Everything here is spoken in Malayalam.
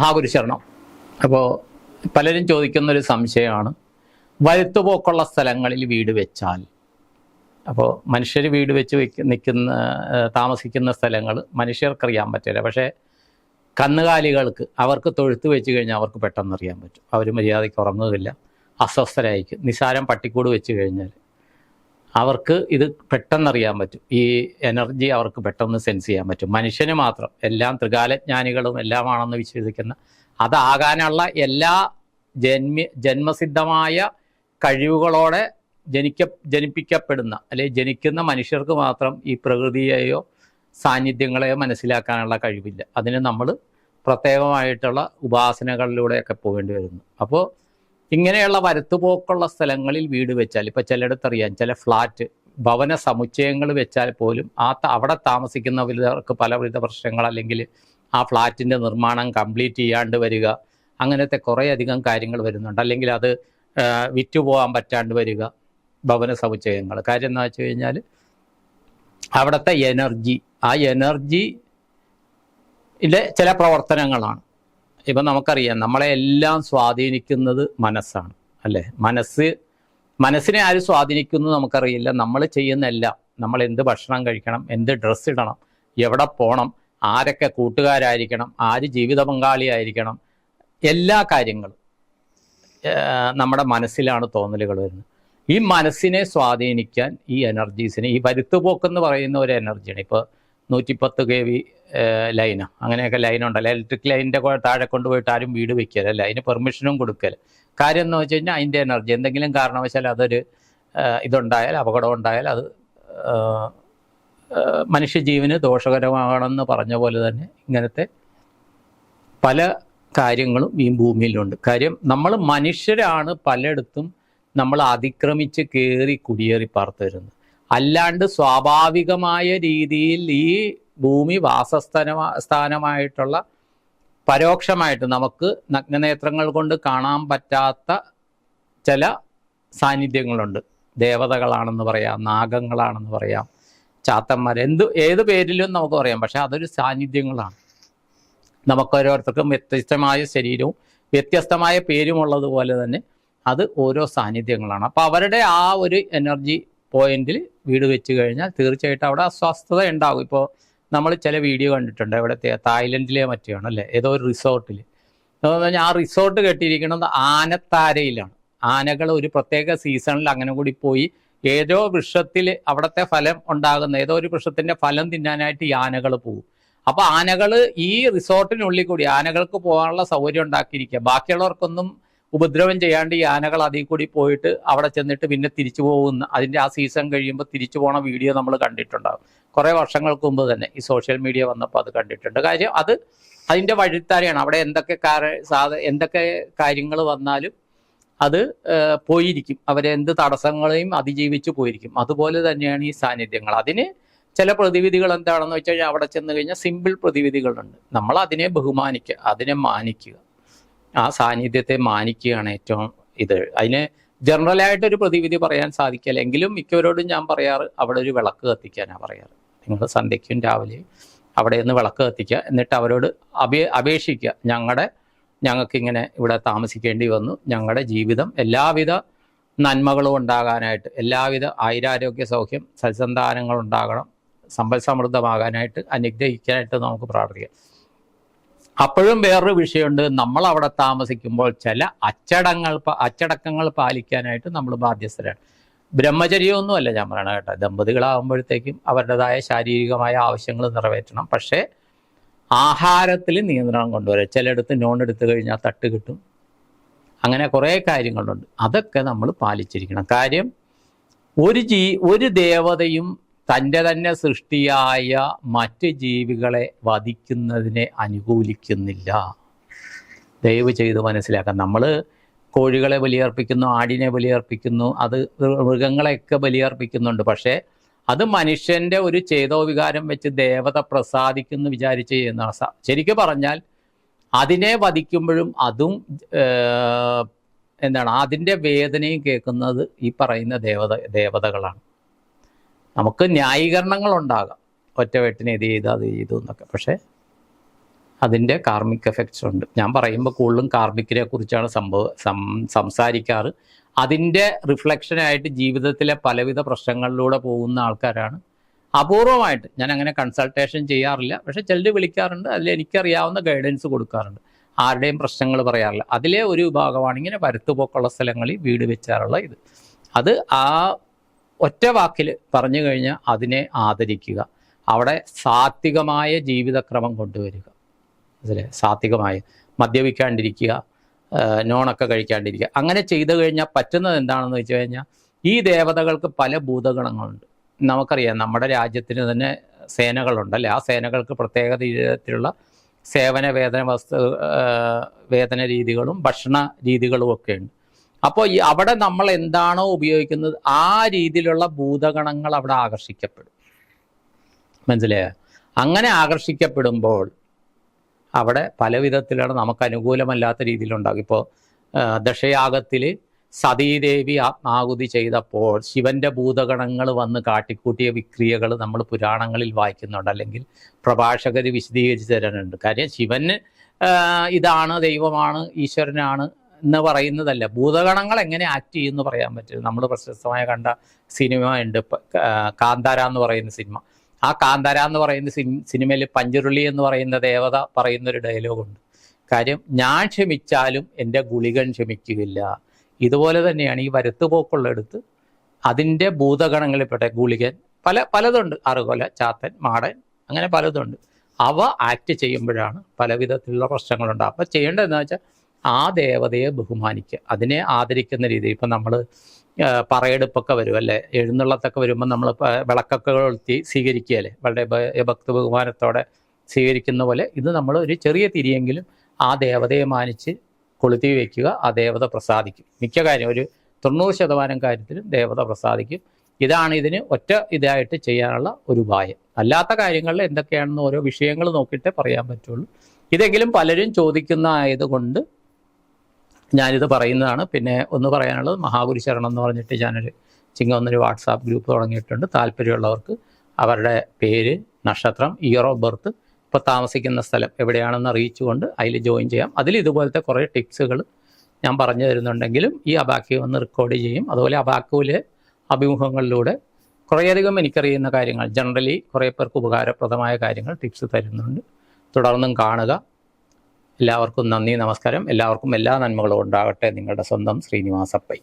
മഹാഗുരു ശരണം അപ്പോൾ പലരും ചോദിക്കുന്നൊരു സംശയമാണ്. വഴുത്തുപോക്കുള്ള സ്ഥലങ്ങളിൽ വീട് വെച്ചാൽ. അപ്പോൾ മനുഷ്യർ വീട് വെച്ച് വെക്ക് നിൽക്കുന്ന താമസിക്കുന്ന സ്ഥലങ്ങൾ മനുഷ്യർക്കറിയാൻ പറ്റില്ല. പക്ഷേ കന്നുകാലികൾക്ക് അവർക്ക് തൊഴുത്ത് വെച്ച് കഴിഞ്ഞാൽ അവർക്ക് പെട്ടെന്ന് അറിയാൻ പറ്റും. അവർ മര്യാദയ്ക്ക് ഉറങ്ങുകയില്ല. അസ്വസ്ഥരായിരിക്കും. നിസാരം പട്ടിക്കൂട് വെച്ച് കഴിഞ്ഞാൽ അവർക്ക് ഇത് പെട്ടെന്ന് അറിയാൻ പറ്റും. ഈ എനർജി അവർക്ക് പെട്ടെന്ന് സെൻസ് ചെയ്യാൻ പറ്റും. മനുഷ്യന് മാത്രം. എല്ലാം ത്രികാലജ്ഞാനികളും എല്ലാമാണെന്ന് വിശ്വസിക്കുന്ന അതാകാനുള്ള എല്ലാ ജന്മി ജന്മസിദ്ധമായ കഴിവുകളോടെ ജനിക്ക ജനിപ്പിക്കപ്പെടുന്ന അല്ലെങ്കിൽ ജനിക്കുന്ന മനുഷ്യർക്ക് മാത്രം ഈ പ്രകൃതിയെയോ സാന്നിധ്യങ്ങളെയോ മനസ്സിലാക്കാനുള്ള കഴിവില്ല. അതിന് നമ്മൾ പ്രത്യേകമായിട്ടുള്ള ഉപാസനകളിലൂടെയൊക്കെ പോകേണ്ടി വരുന്നു. അപ്പോൾ ഇങ്ങനെയുള്ള വരത്തുപോക്കുള്ള സ്ഥലങ്ങളിൽ വീട് വെച്ചാൽ ഇപ്പം ചിലയിടത്തറിയാം ചില ഫ്ലാറ്റ് ഭവന സമുച്ചയങ്ങൾ വെച്ചാൽ പോലും ആ അവിടെ താമസിക്കുന്നവർക്ക് പലവിധ പ്രശ്നങ്ങൾ അല്ലെങ്കിൽ ആ ഫ്ലാറ്റിന്റെ നിർമ്മാണം കംപ്ലീറ്റ് ചെയ്യാണ്ട് വരിക അങ്ങനത്തെ കുറേയധികം കാര്യങ്ങൾ വരുന്നുണ്ട്. അല്ലെങ്കിൽ അത് വിറ്റുപോകാൻ പറ്റാണ്ട് വരിക ഭവന സമുച്ചയങ്ങൾ. കാര്യം എന്താ വെച്ച് കഴിഞ്ഞാൽ അവിടുത്തെ എനർജി ആ എനർജി ഇതിലെ ചില പ്രവർത്തനങ്ങളാണ്. ഇപ്പം നമുക്കറിയാം നമ്മളെ എല്ലാം സ്വാധീനിക്കുന്നത് മനസ്സാണ് അല്ലേ? മനസ്സ് മനസ്സിനെ ആര് സ്വാധീനിക്കുന്നു നമുക്കറിയില്ല. നമ്മൾ ചെയ്യുന്ന എല്ലാം നമ്മൾ എന്ത് ഭക്ഷണം കഴിക്കണം എന്ത് ഡ്രസ്സ് ഇടണം എവിടെ പോകണം ആരൊക്കെ കൂട്ടുകാരായിരിക്കണം ആര് ജീവിത പങ്കാളിയായിരിക്കണം എല്ലാ കാര്യങ്ങളും നമ്മുടെ മനസ്സിലാണ് തോന്നലുകൾ വരുന്നത്. ഈ മനസ്സിനെ സ്വാധീനിക്കാൻ ഈ എനർജീസിനെ ഈ വരുത്തുപോക്കെന്ന് പറയുന്ന ഒരു എനർജിയാണ് ഇപ്പോൾ നൂറ്റിപ്പത്ത് കെ വി ലൈന്. അങ്ങനെയൊക്കെ ലൈൻ ഉണ്ടല്ലോ ഇലക്ട്രിക് ലൈനിന്റെ താഴെ കൊണ്ടുപോയിട്ട് ആരും വീട് വെക്കലല്ല അതിന് പെർമിഷനും കൊടുക്കൽ കാര്യം എന്ന് വെച്ച് കഴിഞ്ഞാൽ അതിന്റെ എനർജി എന്തെങ്കിലും കാരണവശാൽ അതൊരു ഇതുണ്ടായാൽ അപകടം ഉണ്ടായാൽ അത് മനുഷ്യജീവന് ദോഷകരമാകണമെന്ന് പറഞ്ഞ പോലെ തന്നെ ഇങ്ങനത്തെ പല കാര്യങ്ങളും ഈ ഭൂമിയിലുണ്ട്. കാര്യം നമ്മൾ മനുഷ്യരാണ് പലയിടത്തും നമ്മൾ അതിക്രമിച്ച് കയറി കുടിയേറി പാർത്തു വരുന്നത്. അല്ലാണ്ട് സ്വാഭാവികമായ രീതിയിൽ ഈ ഭൂമി വാസസ്ഥാന സ്ഥാനമായിട്ടുള്ള പരോക്ഷമായിട്ട് നമുക്ക് നഗ്നനേത്രങ്ങൾ കൊണ്ട് കാണാൻ പറ്റാത്ത ചില സാന്നിധ്യങ്ങളുണ്ട്. ദേവതകളാണെന്ന് പറയാം നാഗങ്ങളാണെന്ന് പറയാം ചാത്തന്മാർ എന്ത് ഏത് പേരിലും നമുക്ക് പറയാം. പക്ഷെ അതൊരു സാന്നിധ്യങ്ങളാണ്. നമുക്ക് ഓരോരുത്തർക്കും വ്യത്യസ്തമായ ശരീരവും വ്യത്യസ്തമായ പേരുമുള്ളതുപോലെ തന്നെ അത് ഓരോ സാന്നിധ്യങ്ങളാണ്. അപ്പോൾ അവരുടെ ആ ഒരു എനർജി പോയിന്റിൽ വീട് വെച്ച് കഴിഞ്ഞാൽ തീർച്ചയായിട്ടും അവിടെ അസ്വസ്ഥത ഉണ്ടാകും. ഇപ്പോൾ നമ്മൾ ചില വീഡിയോ കണ്ടിട്ടുണ്ട്. ഇവിടെ തായ്ലൻഡിലെ മറ്റാണ് അല്ലേ? ഏതോ ഒരു റിസോർട്ടിൽ പറഞ്ഞാൽ ആ റിസോർട്ട് കെട്ടിയിരിക്കുന്നത് ആനത്താരയിലാണ്. ആനകൾ ഒരു പ്രത്യേക സീസണിൽ അങ്ങനെ കൂടി പോയി ഏതോ വൃക്ഷത്തിൽ അവിടുത്തെ ഫലം ഉണ്ടാകുന്ന ഏതോ ഒരു വൃക്ഷത്തിന്റെ ഫലം തിന്നാനായിട്ട് ഈ ആനകൾ പോകും. അപ്പോൾ ആനകൾ ഈ റിസോർട്ടിനുള്ളിൽ കൂടി ആനകൾക്ക് പോകാനുള്ള സൗകര്യം ഉണ്ടാക്കിയിരിക്കുക. ബാക്കിയുള്ളവർക്കൊന്നും ഉപദ്രവം ചെയ്യാണ്ട് ഈ ആനകൾ അതിൽ കൂടി പോയിട്ട് അവിടെ ചെന്നിട്ട് പിന്നെ തിരിച്ചു പോകുന്ന അതിന്റെ ആ സീസൺ കഴിയുമ്പോൾ തിരിച്ചു പോണ വീഡിയോ നമ്മൾ കണ്ടിട്ടുണ്ടാകും കുറേ വർഷങ്ങൾക്ക് മുമ്പ് തന്നെ ഈ സോഷ്യൽ മീഡിയ വന്നപ്പോൾ അത് കണ്ടിട്ടുണ്ട്. കാര്യം അത് അതിന്റെ വഴിത്താരയാണ്. അവിടെ എന്തൊക്കെ സാധ എന്തൊക്കെ കാര്യങ്ങൾ വന്നാലും അത് പോയിരിക്കും. അവരെന്ത് തടസ്സങ്ങളെയും അതിജീവിച്ച് പോയിരിക്കും. അതുപോലെ തന്നെയാണ് ഈ സാന്നിധ്യങ്ങൾ. അതിന് ചില പ്രതിവിധികൾ എന്താണെന്ന് വെച്ച് കഴിഞ്ഞാൽ അവിടെ ചെന്ന് കഴിഞ്ഞാൽ സിമ്പിൾ പ്രതിവിധികളുണ്ട്. നമ്മൾ അതിനെ ബഹുമാനിക്കുക അതിനെ മാനിക്കുക. ആ സാന്നിധ്യത്തെ മാനിക്കുകയാണ് ഏറ്റവും ഇത്. അതിന് ജനറലായിട്ട് ഒരു പ്രതിവിധി പറയാൻ സാധിക്കില്ല. എങ്കിലും മിക്കവരോടും ഞാൻ പറയാറ് അവിടെ ഒരു വിളക്ക് കത്തിക്കാനാണ് പറയാറ്. നിങ്ങൾ സന്ധ്യയ്ക്കും രാവിലെയും അവിടെ നിന്ന് വിളക്ക് കത്തിക്കുക. എന്നിട്ട് അവരോട് അപേ അപേക്ഷിക്കുക. ഞങ്ങളുടെ ഞങ്ങൾക്കിങ്ങനെ ഇവിടെ താമസിക്കേണ്ടി വന്നു. ഞങ്ങളുടെ ജീവിതം എല്ലാവിധ നന്മകളും ഉണ്ടാകാനായിട്ട് എല്ലാവിധ ആയുരാരോഗ്യ സൗഖ്യം സത്സന്താനങ്ങൾ ഉണ്ടാകണം സമ്പൽ സമൃദ്ധമാകാനായിട്ട് അനുഗ്രഹിക്കാനായിട്ട് നമുക്ക് പ്രാർത്ഥിക്കാം. അപ്പോഴും വേറൊരു വിഷയമുണ്ട്. നമ്മൾ അവിടെ താമസിക്കുമ്പോൾ ചില അച്ചടങ്ങൾ അച്ചടക്കങ്ങൾ പാലിക്കാനായിട്ട് നമ്മൾ ബാധ്യസ്ഥരാണ്. ബ്രഹ്മചര്യമൊന്നുമല്ല ഞാൻ പറയണത് കേട്ടോ. ദമ്പതികളാകുമ്പോഴത്തേക്കും അവരുടേതായ ശാരീരികമായ ആവശ്യങ്ങൾ നിറവേറ്റണം. പക്ഷേ ആഹാരത്തിൽ നിയന്ത്രണം കൊണ്ടുവരിക ചിലയിടത്ത് നോൺ എടുത്തു കഴിഞ്ഞാൽ തട്ട് കിട്ടും. അങ്ങനെ കുറേ കാര്യങ്ങളുണ്ട്. അതൊക്കെ നമ്മൾ പാലിച്ചിരിക്കണം. കാര്യം ഒരു ജീ ഒരു ദേവതയും തന്റെ തന്നെ സൃഷ്ടിയായ മറ്റ് ജീവികളെ വധിക്കുന്നതിനെ അനുകൂലിക്കുന്നില്ല. ദയവ് ചെയ്ത് മനസ്സിലാക്കാം. നമ്മൾ കോഴികളെ ബലിയർപ്പിക്കുന്നു ആടിനെ ബലിയർപ്പിക്കുന്നു അത് മൃഗങ്ങളെയൊക്കെ ബലിയർപ്പിക്കുന്നുണ്ട്. പക്ഷേ അത് മനുഷ്യന്റെ ഒരു ചേതോ വികാരം വെച്ച് ദേവത പ്രസാദിക്കുന്നു വിചാരിച്ച് ചെയ്യുന്ന ശരിക്കും പറഞ്ഞാൽ അതിനെ വധിക്കുമ്പോഴും അതും എന്താണ് അതിന്റെ വേദനയും കേൾക്കുന്നത് ഈ പറയുന്ന ദേവത ദേവതകളാണ്. നമുക്ക് ന്യായീകരണങ്ങൾ ഉണ്ടാകാം ഒറ്റവെട്ടിന് ഇത് ചെയ്തു അത് ചെയ്തു എന്നൊക്കെ. പക്ഷേ അതിന്റെ കാർമിക് എഫക്ട്സ് ഉണ്ട്. ഞാൻ പറയുമ്പോൾ കൂടുതലും കാർമിക്കിനെ കുറിച്ചാണ് സംഭവ സം സംസാരിക്കാറ്. അതിന്റെ റിഫ്ലക്ഷനായിട്ട് ജീവിതത്തിലെ പലവിധ പ്രശ്നങ്ങളിലൂടെ പോകുന്ന ആൾക്കാരാണ്. അപൂർവമായിട്ട്. ഞാൻ അങ്ങനെ കൺസൾട്ടേഷൻ ചെയ്യാറില്ല. പക്ഷെ ചിലർ വിളിക്കാറുണ്ട്. അതിൽ എനിക്കറിയാവുന്ന ഗൈഡൻസ് കൊടുക്കാറുണ്ട്. ആരുടെയും പ്രശ്നങ്ങൾ പറയാറില്ല. അതിലെ ഒരു വിഭാഗമാണ് ഇങ്ങനെ പരുത്തുപോക്കുള്ള സ്ഥലങ്ങളിൽ വീട് വെച്ചാറുള്ള ഇത്. അത് ആ ഒറ്റ വാക്കിൽ പറഞ്ഞു കഴിഞ്ഞാൽ അതിനെ ആദരിക്കുക. അവിടെ സാത്വികമായ ജീവിതക്രമം കൊണ്ടുവരിക. അതിലെ സാത്വികമായ. മദ്യപിക്കാണ്ടിരിക്കുക നോണൊക്കെ കഴിക്കാണ്ടിരിക്കുക. അങ്ങനെ ചെയ്തു കഴിഞ്ഞാൽ പറ്റുന്നത് എന്താണെന്ന് വെച്ച് കഴിഞ്ഞാൽ ഈ ദേവതകൾക്ക് പല ഭൂതഗണങ്ങളുണ്ട്. നമുക്കറിയാം നമ്മുടെ രാജ്യത്തിന് തന്നെ സേനകളുണ്ടല്ലേ ആ സേനകൾക്ക് പ്രത്യേക രീതിയിലുള്ള സേവന വേതന വസ്തു വേതന രീതികളും ഭക്ഷണ രീതികളും ഒക്കെ ഉണ്ട്. അപ്പോൾ അവിടെ നമ്മൾ എന്താണോ ഉപയോഗിക്കുന്നത് ആ രീതിയിലുള്ള ഭൂതഗണങ്ങൾ അവിടെ ആകർഷിക്കപ്പെടും. മനസ്സിലായോ? അങ്ങനെ ആകർഷിക്കപ്പെടുമ്പോൾ അവിടെ പല വിധത്തിലാണ് നമുക്ക് അനുകൂലമല്ലാത്ത രീതിയിലുണ്ടാകും. ഇപ്പോൾ ദശയാഗത്തിൽ സതീദേവി ആത്മാകുതി ചെയ്തപ്പോൾ ശിവന്റെ ഭൂതഗണങ്ങൾ വന്ന് കാട്ടിക്കൂട്ടിയ വിക്രിയകൾ നമ്മൾ പുരാണങ്ങളിൽ വായിക്കുന്നുണ്ട്. അല്ലെങ്കിൽ പ്രഭാഷകർ വിശദീകരിച്ച് തരാനുണ്ട് കാര്യം ശിവന് ഇതാണ് ദൈവമാണ് ഈശ്വരനാണ് എന്ന് പറയുന്നതല്ല. ഭൂതഗണങ്ങൾ എങ്ങനെ ആക്ട് ചെയ്യുമെന്ന് പറയാൻ പറ്റില്ല. നമ്മൾ പ്രശസ്തമായ കണ്ട സിനിമ ഉണ്ട്. കാന്താര എന്ന് പറയുന്ന സിനിമ ആ കാന്താര എന്ന് പറയുന്ന സിനിമയിൽ പഞ്ചുരുളി എന്ന് പറയുന്ന ദേവത പറയുന്ന ഒരു ഡയലോഗുണ്ട് കാര്യം ഞാൻ ക്ഷമിച്ചാലും എന്റെ ഗുളികൻ ക്ഷമിക്കുകയില്ല. ഇതുപോലെ തന്നെയാണ് ഈ വരുത്തുപോക്കുള്ളെടുത്ത് അതിന്റെ ഭൂതഗണങ്ങളിൽപ്പെട്ട ഗുളികൻ പല പലതുണ്ട്. അറുകൊല ചാത്തൻ മാടൻ അങ്ങനെ പലതുണ്ട്. അവ ആക്ട് ചെയ്യുമ്പോഴാണ് പല വിധത്തിലുള്ള പ്രശ്നങ്ങളുണ്ടാകും അപ്പോൾ ചെയ്യേണ്ടതെന്ന് വെച്ചാൽ ആ ദേവതയെ ബഹുമാനിക്കുക. അതിനെ ആദരിക്കുന്ന രീതി ഇപ്പം നമ്മൾ പറയെടുപ്പൊക്കെ വരും അല്ലേ? എഴുന്നള്ളത്തൊക്കെ വരുമ്പോൾ നമ്മൾ വിളക്കൊക്കെ കൊളുത്തി സ്വീകരിക്കുകയല്ലേ വളരെ ഭക്ത ബഹുമാനത്തോടെ സ്വീകരിക്കുന്ന പോലെ ഇത് നമ്മൾ ഒരു ചെറിയ തിരിയെങ്കിലും ആ ദേവതയെ മാനിച്ച് കൊളുത്തി വയ്ക്കുക ആ ദേവത പ്രസാദിക്കും. മിക്ക കാര്യം ഒരു തൊണ്ണൂറ് ശതമാനം കാര്യത്തിലും ദേവത പ്രസാദിക്കും. ഇതാണ് ഇതിന് ഒറ്റ ഇതായിട്ട് ചെയ്യാനുള്ള ഒരു ഉപായം. അല്ലാത്ത കാര്യങ്ങളിൽ എന്തൊക്കെയാണെന്ന് ഓരോ വിഷയങ്ങൾ നോക്കിയിട്ടേ പറയാൻ പറ്റുള്ളൂ. ഇതെങ്കിലും പലരും ചോദിക്കുന്ന ആയതുകൊണ്ട് ഞാനിത് പറയുന്നതാണ്. പിന്നെ ഒന്ന് പറയാനുള്ളത് മഹാഗുരു ശരണം എന്ന് പറഞ്ഞിട്ട് ഞാനൊരു ചിങ്ങൊന്നൊരു വാട്സാപ്പ് ഗ്രൂപ്പ് തുടങ്ങിയിട്ടുണ്ട്. താല്പര്യമുള്ളവർക്ക് അവരുടെ പേര് നക്ഷത്രം ഇയർ ഓഫ് ബർത്ത് ഇപ്പോൾ താമസിക്കുന്ന സ്ഥലം എവിടെയാണെന്ന് അറിയിച്ചുകൊണ്ട് അതിൽ ജോയിൻ ചെയ്യാം. അതിൽ ഇതുപോലത്തെ കുറേ ടിപ്സുകൾ ഞാൻ പറഞ്ഞു തരുന്നുണ്ടെങ്കിലും ഈ അബാക്കി ഒന്ന് റെക്കോർഡ് ചെയ്യും. അതുപോലെ അബാക്കുവിലെ അഭിമുഖങ്ങളിലൂടെ കുറേയധികം എനിക്കറിയുന്ന കാര്യങ്ങൾ ജനറലി കുറേ പേർക്ക് ഉപകാരപ്രദമായ കാര്യങ്ങൾ ടിപ്സ് തരുന്നുണ്ട്. തുടർന്നും കാണുക. എല്ലാവർക്കും നന്ദി നമസ്കാരം. എല്ലാവർക്കും എല്ലാ നന്മകളും ഉണ്ടാകട്ടെ നിങ്ങളുടെ സ്വന്തം ശ്രീനിവാസപ്പൈ